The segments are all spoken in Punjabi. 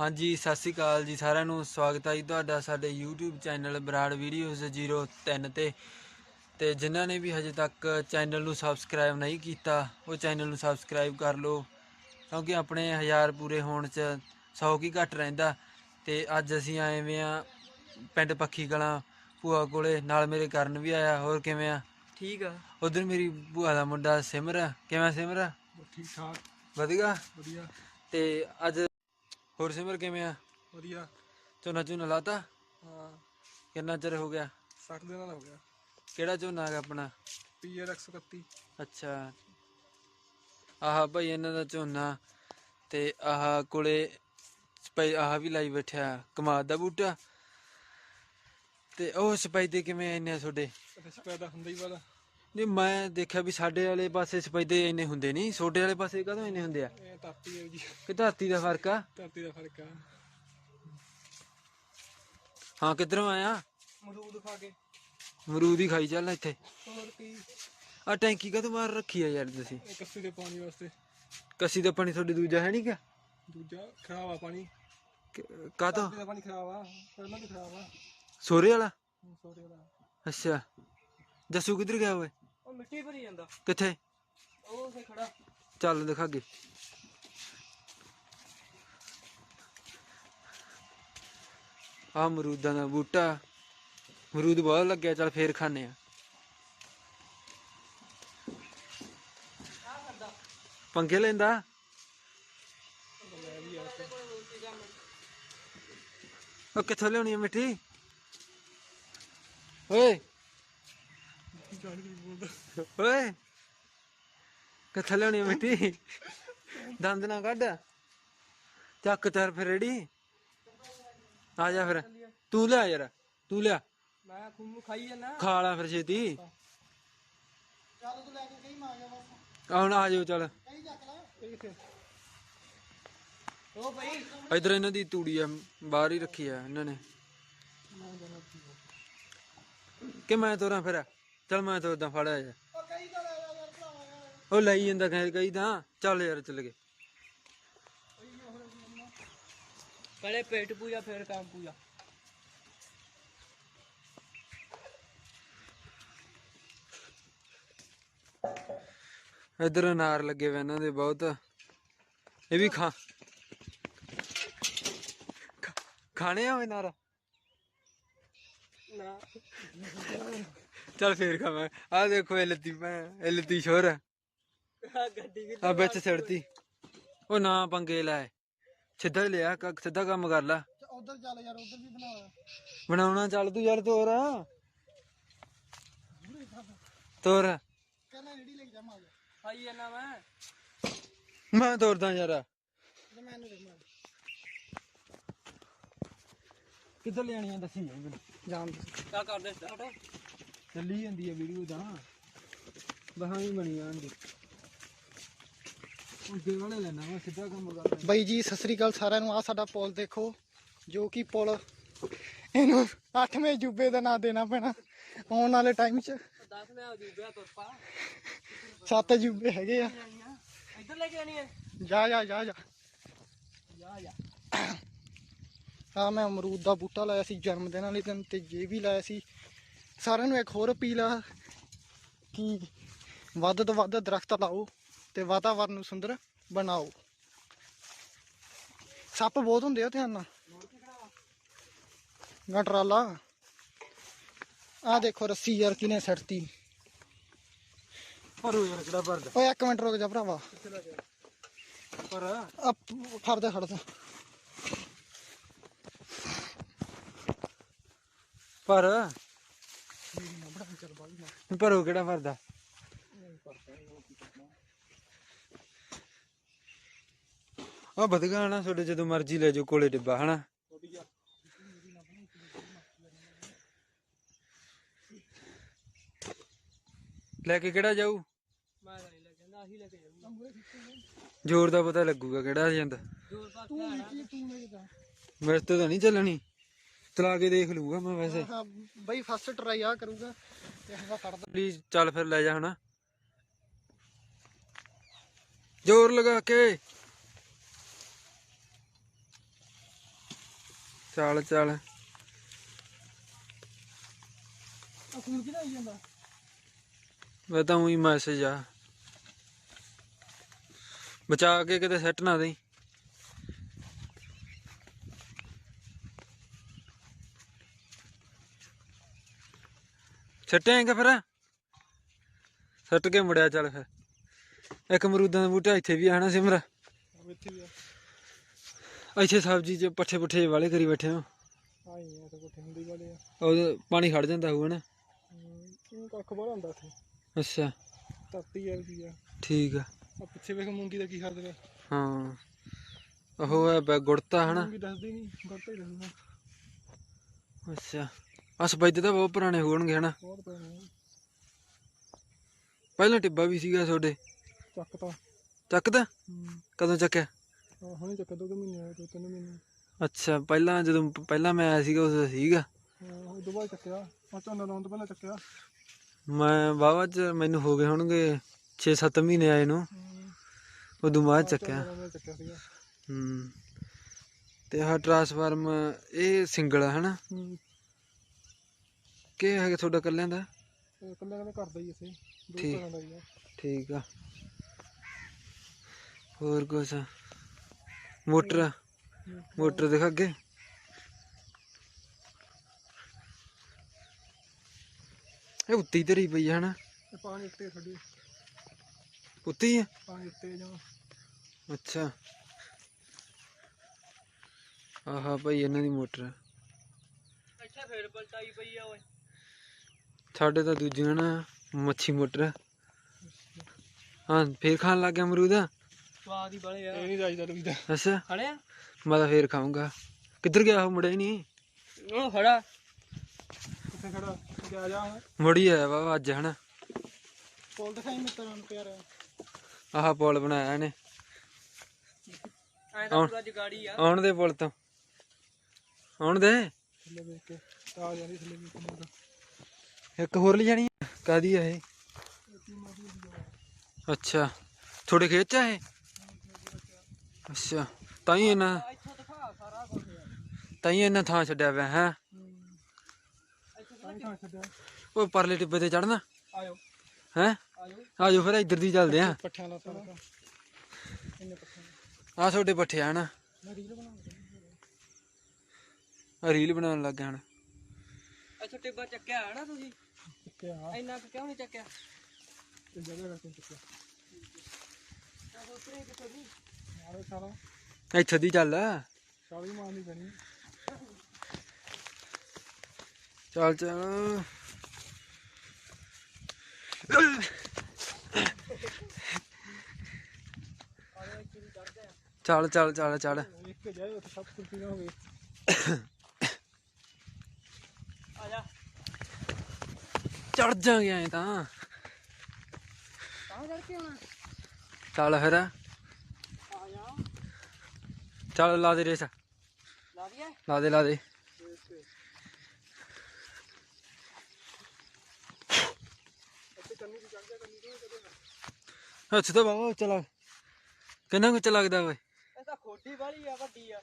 ਹਾਂਜੀ ਸਤਿ ਸ੍ਰੀ ਅਕਾਲ ਜੀ ਸਾਰਿਆਂ ਨੂੰ। ਸਵਾਗਤ ਹੈ ਜੀ ਤੁਹਾਡਾ ਸਾਡੇ YouTube ਚੈਨਲ ਬਰਾੜ ਵੀਡੀਓਜ਼ 03 ਤੇ। ਤੇ ਜਿਨ੍ਹਾਂ ਨੇ ਵੀ ਹਜੇ ਤੱਕ ਚੈਨਲ ਨੂੰ ਸਬਸਕ੍ਰਾਈਬ ਨਹੀਂ ਕੀਤਾ ਉਹ ਚੈਨਲ ਨੂੰ ਸਬਸਕ੍ਰਾਈਬ ਕਰ ਲਓ। ਕਿਉਂਕਿ ਆਪਣੇ ਹਜ਼ਾਰ ਪੂਰੇ ਹੋਣ ਚ 100 ਕੀ ਘੱਟ ਰਹਿੰਦਾ। ਤੇ ਅੱਜ ਅਸੀਂ ਆਏ ਵੇ ਆ ਪਿੰਡ ਪੱਖੀ ਕਲਾਂ ਭੂਆ ਕੋਲੇ। ਨਾਲ ਮੇਰੇ ਕਰਨ ਵੀ ਆਇਆ। ਹੋਰ ਕਿਵੇਂ ਆ? ਠੀਕ ਆ। ਉਧਰ ਮੇਰੀ ਭੂਆ ਦਾ ਮੁੰਡਾ ਸਿਮਰ। ਕਿਵੇਂ ਸਿਮਰ? ਠੀਕ ਠਾਕ। ਵਧੀਆ? ਵਧੀਆ। ਤੇ ਅੱਜ ਹੋਰ ਸਿਮਰ ਕਿਵੇਂ ਆ? ਵਧੀਆ। ਝੋਨਾ ਝੋਨਾ ਲਾਤਾ? ਹਾਂ। ਕਿੰਨਾ ਚਿਰ ਹੋ ਗਿਆ? 60 ਦਿਨਾਂ ਦਾ ਹੋ ਗਿਆ। ਕਿਹੜਾ ਝੋਨਾ ਹੈਗਾ ਆਪਣਾ? ਪੀਆਰ 131 ਅੱਛਾ। ਆਹ ਭਾਈ ਇਹਨਾਂ ਦਾ ਝੋਨਾ ਤੇ ਆਹ ਕੋਲੇ ਸਪਾਈ ਆਹ ਵੀ ਲਾਈ ਬੈਠਿਆ ਕਮਾਦ ਦਾ ਬੂਟਾ। ਤੇ ਉਹ ਸਪਾਈਦੇ ਕਿਵੇਂ ਇੰਨੇ ਆ ਤੁਹਾਡੇ? ਤੇ ਸਪੈਦਾ ਹੁੰਦਾ ਹੀ ਵਾਲਾ। ਨਹੀਂ ਮੈਂ ਦੇਖਿਆ ਵੀ ਸਾਡੇ ਵਾਲੇ ਪਾਸੇ ਸਪਾਈਦੇ ਇੰਨੇ ਹੁੰਦੇ ਨਹੀਂ। ਛੋਟੇ ਵਾਲੇ ਪਾਸੇ ਕਦੋਂ ਇੰਨੇ ਹੁੰਦੇ ਆ? ਇਹ ਧਰਤੀ ਹੈ ਜੀ। ਕਿ ਧਰਤੀ ਦਾ ਫ਼ਰਕ ਆ? ਧਰਤੀ ਦਾ ਫ਼ਰਕ ਆ। ਹਾਂ ਕਿੱਧਰੋਂ ਆਇਆ ਮਰੂਦ ਖਾ ਕੇ। ਅਮਰੂਦ ਹੀ ਖਾਈ ਚੱਲ ਇੱਥੇ। ਹੋਰ ਕੀ। ਆ ਟੈਂਕੀ ਕਦੋਂ ਮਾਰ ਰੱਖੀ ਆ ਯਾਰ ਤੁਸੀਂ? ਇਹ ਕੱਸੀ ਦੇ ਪਾਣੀ ਵਾਸਤੇ। ਕੱਸੀ ਦਾ ਪਾਣੀ ਤੁਹਾਡੇ ਦੂਜਾ ਹੈ ਨਹੀਂ ਕਿਆ? ਦੂਜਾ ਖਰਾਬ ਆ ਪਾਣੀ। ਧਰਤੀ ਦਾ ਪਾਣੀ ਖਰਾਬ ਆ। ਪਹਿਲਾਂ ਵੀ ਖਰਾਬ ਆ। ਸੋਰੇ ਵਾਲਾ? ਸੋਰੇ ਅੱਛਾ। ਜੱਸੂ ਕਿੱਧਰ ਗਿਆ ਓਏ? ਮਿੱਟੀ ਭਰੀ ਜਾਂਦਾ। ਕਿੱਥੇ? ਉਹ ਉਸੇ ਖੜਾ। ਚੱਲ ਦਿਖਾਗੇ ਆ ਅਮਰੂਦਾਂ ਦਾ ਬੂਟਾ। ਅਮਰੂਦ ਬਹੁਤ ਲੱਗਿਆ ਚੱਲ ਫੇਰ ਖਾਣੇ ਆ ਪੰਗੇ ਲੈਂਦਾ? ਉਹ ਕਿੱਥੋਂ ਲਿਆਉਣੀ ਆ ਮਿੱਟੀ? ਓਏ! ਓਏ ਕਿੱਥੇ ਲਿਆਉਣੀ ਆ ਮਿੱਟੀ? ਦੰਦ ਨਾ ਕੱਢ। ਚੱਕ ਤਰ ਫਿਰ ਰੇੜੀ। ਆ ਜਾ ਫਿਰ। ਤੂੰ ਲਿਆ ਯਾਰ ਤੂੰ ਲਿਆ। ਮੈਂ ਖੂਨ ਖਾਈ ਜਾਂਦਾ। ਖਾ ਲਾ ਫਿਰ ਛੇਤੀ। ਚੱਲ ਤੂੰ ਲੈ ਕੇ ਕਹੀਂ ਮਾਰ ਗਿਆ ਬਸ। ਹੁਣ ਆ ਜਾਓ ਚੱਲ। ਕਹੀਂ ਚੱਕ ਲੈ। ਇਹ ਕਿੱਥੇ? ਉਹ ਭਾਈ ਇਧਰ ਇਹਨਾਂ ਦੀ ਤੂੜੀ ਆ ਬਾਹਰ ਹੀ ਰੱਖੀ ਆ ਇਹਨਾਂ ਨੇ। ਕਿ ਮੈਂ ਤੋਰਾਂ ਫਿਰ? ਚੱਲ ਮੈਂ ਤੋਰਦਾ ਫੜਿਆ ਜਾ। ਉਹ ਲਈ ਜਾਂਦਾ ਖੈਰ ਕਈ ਤਾਂ। ਚੱਲ ਯਾਰ ਚੱਲ ਗਏ। ਪਹਿਲੇ ਪੇਟ ਪੂਜਾ ਫਿਰ ਕੰਮ ਪੂਜਾ। ਇਧਰ ਅਨਾਰ ਲੱਗੇ ਵੇ ਇਹਨਾਂ ਦੇ ਬਹੁਤ। ਇਹ ਵੀ ਖਾ। ਖਾਣੇ ਆ ਅਨਾਰ? ਨਾ। ਚੱਲ ਫੇਰ ਖਾਵਾਂ। ਆ ਦੇਖੋ ਇਹ ਲੱਤੀ ਮੈਂ ਇਹ ਲੱਤੀ ਸ਼ੋਰ ਆ ਗੱਡੀ ਵੀ ਆ ਵਿੱਚ ਸਿੜਤੀ। ਉਹ ਨਾ ਪੰਗੇ ਲੈ। ਸਿੱਧਾ ਹੀ ਲਿਆ ਕ- ਸਿੱਧਾ ਕੰਮ ਕਰ ਲੈ। ਉਧਰ ਚੱਲ ਯਾਰ ਉਧਰ ਵੀ ਬਣਾ। ਬਣਾਉਣਾ ਚੱਲ ਤੂੰ ਯਾਰ ਤੋਰ। ਤੋਰ। ਕਹਿੰਦਾ ਜਿਹੜੀ ਲੈ ਕੇ ਜਾਵਾਂਗੇ ਖਾਈ ਜਾਣਾ ਮੈਂ। ਮੈਂ ਤੋਰਦਾ ਯਾਰ। ਤੇ ਮੈਨੂੰ ਦੇਖ ਮਾਰ ਕਿੱਧਰ ਲੈਣੀਆਂ ਦੱਸੀ ਜਾਈ ਮੈਨੂੰ। ਜਾਣ ਕੀ ਕਰਦੇ ਸਟਾਰਟ ਚੱਲੀ ਜਾਂਦੀ ਹੈ ਵੀਡੀਓ ਤਾਂ। ਬਹਾਂ ਵੀ ਬਣੀ ਜਾਂਦੀ ਅੱਗੇ ਵਾਲੇ ਲੈਣਾ ਵਾ ਸਿੱਧਾ ਕੰਮ ਕਰਦਾ ਬਾਈ ਜੀ ਸਤਿ ਸ੍ਰੀ ਅਕਾਲ ਸਾਰਿਆਂ ਨੂੰ। ਆ ਸਾਡਾ ਪੁਲ ਦੇਖੋ ਜੋ ਕਿ ਪੁਲ ਇਹਨੂੰ 8ਵੇਂ ਜੂਬੇ ਦਾ ਨਾਂ ਦੇਣਾ ਪੈਣਾ। ਆਉਣ ਵਾਲੇ ਟਾਈਮ 'ਚ 10ਵੇਂ ਜੂਬੇ ਤੁਰ ਪਾ ਸੱਤ ਜੂਬੇ ਹੈਗੇ ਆ। ਇੱਧਰ ਲੈ ਕੇ ਆਣੀ ਹੈ ਜਾ ਜਾ ਜਾ ਜਾ। ਜਾ ਜਾ। ਆ ਮੈਂ ਅਮਰੂਦ ਦਾ ਬੂਟਾ ਲਾਇਆ ਸੀ ਜਨਮ ਦਿਨ ਵਾਲੇ ਦਿਨ ਤੇ ਜੇ ਵੀ ਲਾਇਆ ਸੀ। ਸਾਰਿਆਂ ਨੂੰ ਇੱਕ ਹੋਰ ਅਪੀਲ ਆ ਕਿ ਵੱਧ ਤੋਂ ਵੱਧ ਦਰਖਤ ਲਾਓ ਤੇ ਵਾਤਾਵਰਨ ਨੂੰ ਸੁੰਦਰ ਬਣਾਓ। ਸੱਪ ਬਹੁਤ ਹੁੰਦੇ ਆ ਧਿਆਨ ਨਾਲ ਗਟਰਾਲਾ ਆ ਦੇਖੋ ਰੱਸੀ ਯਾਰ ਕਿਨੇ ਸੜਤੀ ਪਰ ਉਹ ਯਾਰ ਕਿਹੜਾ ਭਰਦਾ। ਓਏ ਇੱਕ ਮਿੰਟ ਰੁਕ ਜਾ ਭਰਾਵਾ। ਪਰ ਆ ਫੜਦਾ ਫੜਦਾ। ਪਰ ਪਰ ਉਹ ਕਿਹੜਾ ਭਰਦਾ ਆ ਵਧਗਾ ਨਾ ਤੁਹਾਡੇ ਜਦੋਂ ਮਰਜ਼ੀ ਲੈ ਜਾਓ ਕੋਲੇ ਡਿੱਬਾ ਹਨਾ? ਲੈ ਕੇ ਕਿਹੜਾ ਜਾਊ? ਮੈਂ ਨਹੀਂ ਲੈ ਕਹਿੰਦਾ ਆਹੀ ਲੈ ਕੇ ਜਾਊਂਗਾ ਜ਼ੋਰ ਦਾ ਪਤਾ ਲੱਗੂਗਾ ਕਿਹੜਾ ਜਾਂਦਾ। ਜੋਰ ਤੂੰ ਤੂੰ ਮੇਰੇ ਤੋਂ ਤਾਂ ਨਹੀਂ ਚੱਲਣੀ? ਚਲਾ ਕੇ ਦੇਖ ਲੂਗਾ ਮੈਂ ਵੈਸੇ। ਹਾਂ ਬਈ ਫਸਟ ਟਰਾਈ ਆ ਕਰੂਗਾ ਤੇ ਪਲੀਜ਼ ਚੱਲ ਫਿਰ ਲੈ ਜਾ ਹਣਾ। ਜ਼ੋਰ ਲਗਾ ਕੇ। ਚੱਲ ਚੱਲ। ਆ ਫੋਨ ਕਿਹਦਾ ਆਈ ਜਾਂਦਾ? ਮੈਂ ਤਾਂ ਉਹੀ ਮੈਸੇਜ ਆ। ਬਚਾ ਕੇ ਕਿਤੇ ਸੈੱਟ ਨਾ ਦੇਈ। ਛੱਟੇਂਗਾ ਫਿਰ? ਸੱਟ ਕੇ ਮੁੜਿਆ ਚੱਲ ਫਿਰ। ਇੱਕ ਅਮਰੂਦਾਂ ਦਾ ਬੂਟਾ ਇੱਥੇ ਵੀ ਆਣਾ ਸਿਮਰ? ਇੱਥੇ ਵੀ ਆ ਇੱਥੇ ਸਬਜ਼ੀ ਚ ਪੱਠੇ ਪੁੱਠੇ ਵਾਲੇ ਕਰੀ ਬੈਠੇ ਹੋ। ਆਈ ਆ ਤਾਂ ਕੋਠੇ ਹੁੰਦੀ ਵਾਲੇ ਆ। ਉਹ ਪਾਣੀ ਖੜ ਜਾਂਦਾ ਹੋਊਗਾ ਨਾ ਕੱਖ ਇੱਥੇ। ਅੱਛਾ। ਧਰਤੀ ਆ ਵੀ ਆ। ਠੀਕ ਆ। ਆ ਪਿੱਛੇ ਵੇਖ ਮੂੰਗੀ ਦਾ ਕੀ ਹਾਲ ਹੈ ਹਾਂ। ਉਹ ਹੈ ਬੈ ਗੁੜਤਾ ਹਨਾ? ਮੂੰਗੀ ਦੱਸਦੀ ਨਹੀਂ ਗਲਤ ਹੀ ਦੱਸਦਾ। ਅੱਛਾ। ਆ ਸਫੈਦੇ ਤਾਂ ਬਹੁਤ ਪੁਰਾਣੇ ਹੋਣਗੇ ਹਨਾ? ਬਹੁਤ ਪਹਿਲਾਂ ਟਿੱਬਾ ਵੀ ਸੀਗਾ ਤੁਹਾਡੇ। ਚੱਕ ਤਾਂ ਚੱਕਦਾ ਕਦੋਂ ਚੱਕਿਆ? ਆ ਹੁਣੇ ਚੱਕ ਦੋ ਕੁ ਮਹੀਨੇ ਹੋਏ ਦੋ ਤਿੰਨ ਮਹੀਨੇ। ਅੱਛਾ ਪਹਿਲਾਂ ਜਦੋਂ ਪਹਿਲਾਂ ਮੈਂ ਆਇਆ ਸੀਗਾ ਉਦੋਂ ਸੀਗਾ। ਹਾਂ, ਉਹ ਦੁਬਾਰਾ ਚੱਕਿਆ। ਆ ਝੋਨਾ ਲਾਉਣ ਤੋਂ ਪਹਿਲਾਂ ਚੱਕਿਆ। ਮੈਂ ਬਾਵਾ ਚ ਮੈਨੂੰ ਹੋ ਗਏ ਹੋਣਗੇ 6-7 ਮਹੀਨੇ ਆਏ ਨੂੰ। ਉਦੋਂ ਬਾਅਦ ਝੋਨਾ ਚੱਕਿਆ ਹੂੰ। ਤੇ ਆਹ ਟਰਾਂਸਫਾਰਮ ਇਹ ਸਿੰਗਲ ਆ ਹਨਾ? ਕਿ ਹੈਗਾ ਤੁਹਾਡਾ ਕੱਲਿਆਂ ਦਾ? ਇਹ ਇਕੱਲੇ ਕਹਿੰਦੇ ਘਰ ਦਾ ਹੀ ਦੋ ਠੀਕ। ਘਰਾਂ ਦਾ ਹੀ ਆ। ਠੀਕ ਆ। ਹੋਰ ਕੁਛ? ਮੋਟਰ? ਮੋਟਰ ਦਿਖਾ ਅੱਗੇ। ਇਹ ਉੱਤੀ ਧਰੀ ਪਈ ਆ ਹਨਾ? ਇਹ ਪਾਣੀ ਉੱਤੇ ਸਾਡੀ। ਉੱਤੀ ਆ? ਪਾਣੀ ਉੱਤੇ ਜਾਂ ਅੱਛਾ। ਆਹਾ ਭਾਈ ਇਹਨਾਂ ਦੀ ਮੋਟਰ। ਇੱਥੇ ਫੇਰ ਪਲਟਾਈ ਪਈ ਆ ਓਏ। ਸਾਡੇ ਤਾਂ ਦੂਜੀਆਂ ਨਾ ਮੱਛੀ ਮੋਟਰ। ਹਾਂ ਫੇਰ ਖਾਣ ਲੱਗ ਗਿਆ ਅਮਰੂਦ? ਸਵਾਦ ਹੀ ਬੜੇ ਆ। ਇਹ ਨਹੀਂ ਰਾਜਦਾ ਰੁਈਦਾ ਅੱਛਾ। ਖੜਿਆ? ਮੈਂ ਤਾਂ ਫੇਰ ਖਾਊਂਗਾ। ਕਿੱਧਰ ਗਿਆ ਉਹ ਮੁੜਿਆ ਹੀ ਨਹੀਂ? ਉਹ ਖੜਾ। ਕਿੱਥੇ ਖੜਾ? ਆ ਜਾ ਮੁੜੀ ਆਇਆ ਵਾ ਅੱਜ ਹਨਾ? ਪੋਲ ਦਿਖਾਈ ਮਿੱਤਰਾਂ ਨੂੰ। ਪਿਆਰ ਆਹ ਪੁਲ ਬਣਾਇਆ ਇਹਨੇ। ਐਂ ਤਾਂ ਪੂਰਾ ਜਗਾੜੀ ਆ। ਆਉਣ ਦੇ ਪੁਲ ਤੋਂ। ਆਉਣ ਦੇ। ਥੱਲੇ ਵੇਖ ਕੇ। ਤਾਂ ਜਾਂਦੀ ਥੱਲੇ ਵੇਖ ਕੇ ਮੁੰਡਾ। ਇੱਕ ਹੋਰ ਲੈ ਜਾਣੀ ਕਾਦੀ ਆ ਇਹ? ਅੱਛਾ। ਥੋੜੇ ਖੇਤ ਚ ਆ ਇਹ? ਅੱਛਾ। ਤਾਂ ਹੀ ਇਹਨਾਂ ਤਾਂ ਹੀ ਇਹਨਾਂ ਥਾਂ ਛੱਡਿਆ ਪਿਆ ਹੈ? ਉਹ ਪਰਲੇ ਟਿੱਬੇ ਤੇ ਚੜਨਾ ਆਇਓ। ਹੈ? ਆਇਓ ਆਜੋ ਫਿਰ ਇੱਧਰ ਦੀ ਚੱਲਦੇ ਆ। ਪੱਠਿਆਂ ਦਾ ਆ ਤੁਹਾਡੇ ਪੱਠੇ ਆ ਨਾ। ਰੀਲ ਰੀਲ ਬਣਾਉਣ ਲੱਗ ਗਿਆ ਹਣ। ਅੱਛਾ ਟਿੱਬਾ ਚੱਕਿਆ ਹੈ ਨਾ ਤੁਸੀਂ? ਚੱਕਿਆ ਇੰਨਾ ਕੁ ਕਿਉਂ ਨਹੀਂ ਚੱਕਿਆ? ਤੇ ਜਗ੍ਹਾ ਕਰਕੇ ਚੱਕਿਆ? ਉਤਰੇ ਕਿਤੇ ਵੀ ਮਾਰੇ ਸਾਰਾ ਇੱਥੇ ਦੀ ਚੱਲ। ਸਾਰੀ ਮਾਰਨੀ ਪੈਣੀ ਚੱਲ ਚੱਲ। ਚੱਲ ਚੱਲ ਚੱਲ ਚੱਲ। ਇੱਕ ਕੇ ਜਾਏ ਉੱਥੇ ਸਭ ਕੁਝ ਹੋਵੇ ਆ ਜਾ। ਚੜ ਜਾਾਂਗੇ ਐ ਤਾਂ। ਤਾਂ ਕਰਕੇ ਆਉਣਾ ਚੱਲ ਫਿਰ। ਜਾ ਚੱਲ ਲਾ ਦੇ ਰੇਸ। ਲਾ ਦਈਏ ਲਾ ਦੇ ਲਾ ਦੇ। ਅੱਛਾ ਤਾਂ ਬਾਬਾ ਚਲਾ ਕਿੰਨਾ ਕੁ ਲੱਗਦਾ ਓਏ? ਇਹ ਤਾਂ ਖੋਡੀ ਵਾਲੀ ਆ, ਵੱਡੀ ਆ।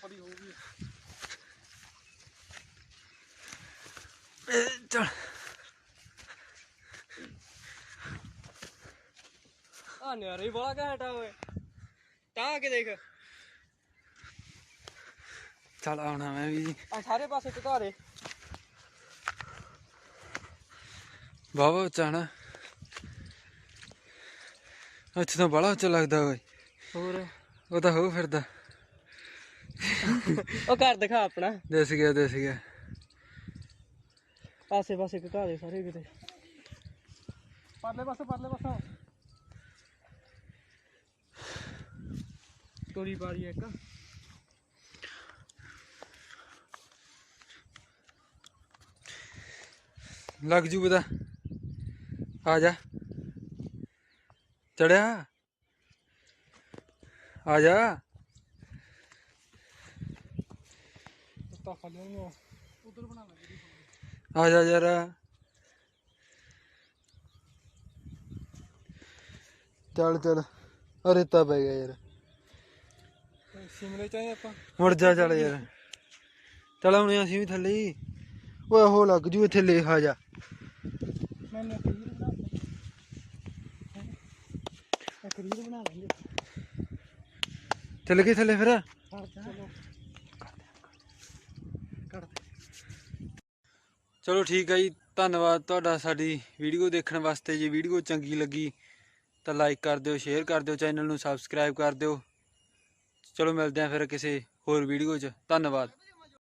ਥੋੜੀ ਹੋਊਗੀ ਚੱਲ। ਆ ਨਿਆਰੇ ਹੀ ਬੜਾ ਘੈਂਟ ਆ ਓਏ। ਤਾਂ ਕੇ ਦੇਖ। ਚੱਲ ਆਉਣਾ ਮੈਂ ਵੀ ਆ ਸਾਰੇ ਪਾਸੇ ਬਾਬਾ ਅੱਛਾ ਤਾਂ ਬੜਾ ਉੱਚਾ ਲੱਗਦਾ ਓਏ। ਹੋਰ? ਉਹ ਤਾਂ ਹੋ ਫਿਰਦਾ। ਉਹ ਘਰ ਦਿਖਾ ਆਪਣਾ। ਦਿਸ ਗਿਆ ਦਿਸ ਗਿਆ। ਆਸੇ ਪਾਸੇ ਟਿਕਾ ਦੇ ਸਾਰੇ ਕਿਤੇ। ਪਰਲੇ ਪਾਸੇ ਪਰਲੇ ਪਾਸੇ। ਤੋਰੀ ਬਾਰੀ ਇੱਕ। ਲੱਗ ਜੂ ਬਦਾ ਆ ਜਾ। ਚੜਿਆ। ਆ ਜਾ। ਨੂੰ ਉਧਰ ਬਣਾ ਲੈ ਆ ਜਾ ਯਾਰ। ਚੱਲ ਚੱਲ। ਅਰੇ ਤਾਂ ਪੈ ਗਿਆ ਯਾਰ। ਸ਼ਿਮਲੇ ਚਾਹੇ ਆਪਾਂ? ਮੁੜ ਜਾ ਚੱਲ ਯਾਰ। ਚੱਲ ਹੁਣ ਅਸੀਂ ਵੀ ਥੱਲੇ ਹੀ। ਓਏ ਉਹ ਲੱਗ ਜੂ ਇੱਥੇ ਲੇਖਾ ਜਾ। ਬਣਾ ਦੇ। ਇੱਕ ਰੀਲ ਬਣਾ ਲੈਂਦੇ। ਚੱਲ ਗਏ ਥੱਲੇ ਫਿਰ ਚਲੋ ਕਰ ਦੇ ਚਲੋ ਠੀਕ ਹੈ ਜੀ, ਧੰਨਵਾਦ ਤੁਹਾਡਾ ਸਾਡੀ ਵੀਡੀਓ ਦੇਖਣ ਵਾਸਤੇ। ਜੇ ਵੀਡੀਓ ਚੰਗੀ ਲੱਗੀ ਤਾਂ ਲਾਈਕ ਕਰ ਦਿਓ ਸ਼ੇਅਰ ਕਰ ਦਿਓ ਚੈਨਲ ਨੂੰ ਸਬਸਕ੍ਰਾਈਬ ਕਰ ਦਿਓ। ਚਲੋ ਮਿਲਦੇ ਹਾਂ ਫਿਰ ਕਿਸੇ ਹੋਰ ਵੀਡੀਓ 'ਚ। ਧੰਨਵਾਦ।